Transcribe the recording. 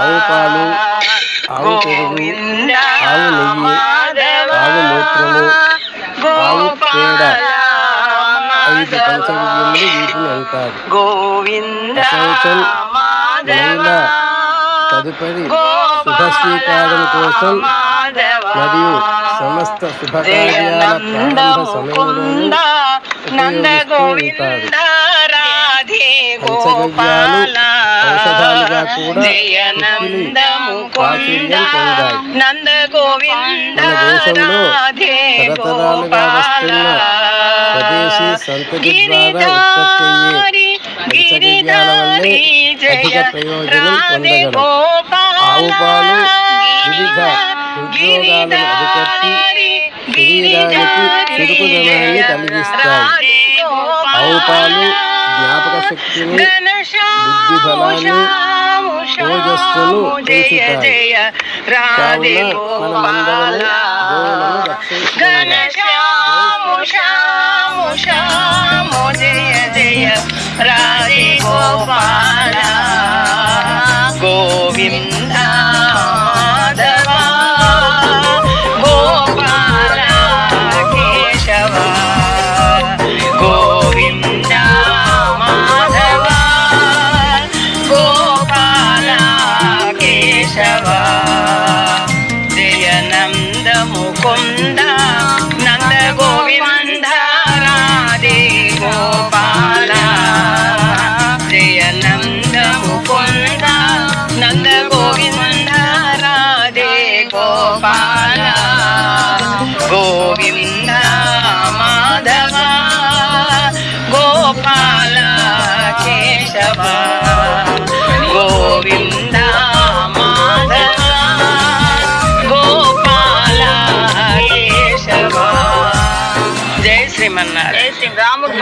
ఆవు పాలు ఆవు పెరుగు ఆవు నెయ్యి ఆవు మూత్రము ఆవు పేడ ఐదు పంచభవ్యములు వీటిని అంటారు. అసౌచం లైల తదుపరి శుభస్వీకారం కోసం మరియు సమస్త శుభకార్యాల ప్రారంభ సమయంలో ఉపయోగిస్తారు. పంచగవ్యాలు కూడా నంద గోవింద దేశంలో తరతరాలుగా వస్తున్న స్వదేశీ సంతతి ద్వారా ఉత్పత్తి పంచగవ్యాల వల్లే అధిక ప్రయోజనం పొందగలం. ఆవు పాలు వివిధ హృద్రోగాలను అరికట్టి శరీరానికి చురుకుదనాన్ని కలిగిస్తాయి. ఆవు పాలు జ్ఞాపక శక్తిని బుద్ధి బలాన్ని ఓజస్సును పెంచుతాయి. కావున మనమందరము గోవులను గోపాల గోవింద గోవింద రాధే గోపాల గోవింద మాధవ గోపాల కేశవ గోవింద మాధవ గోపాల కేశవ. జై శ్రీమన్నారాయణ. జై శ్రీ రాముడు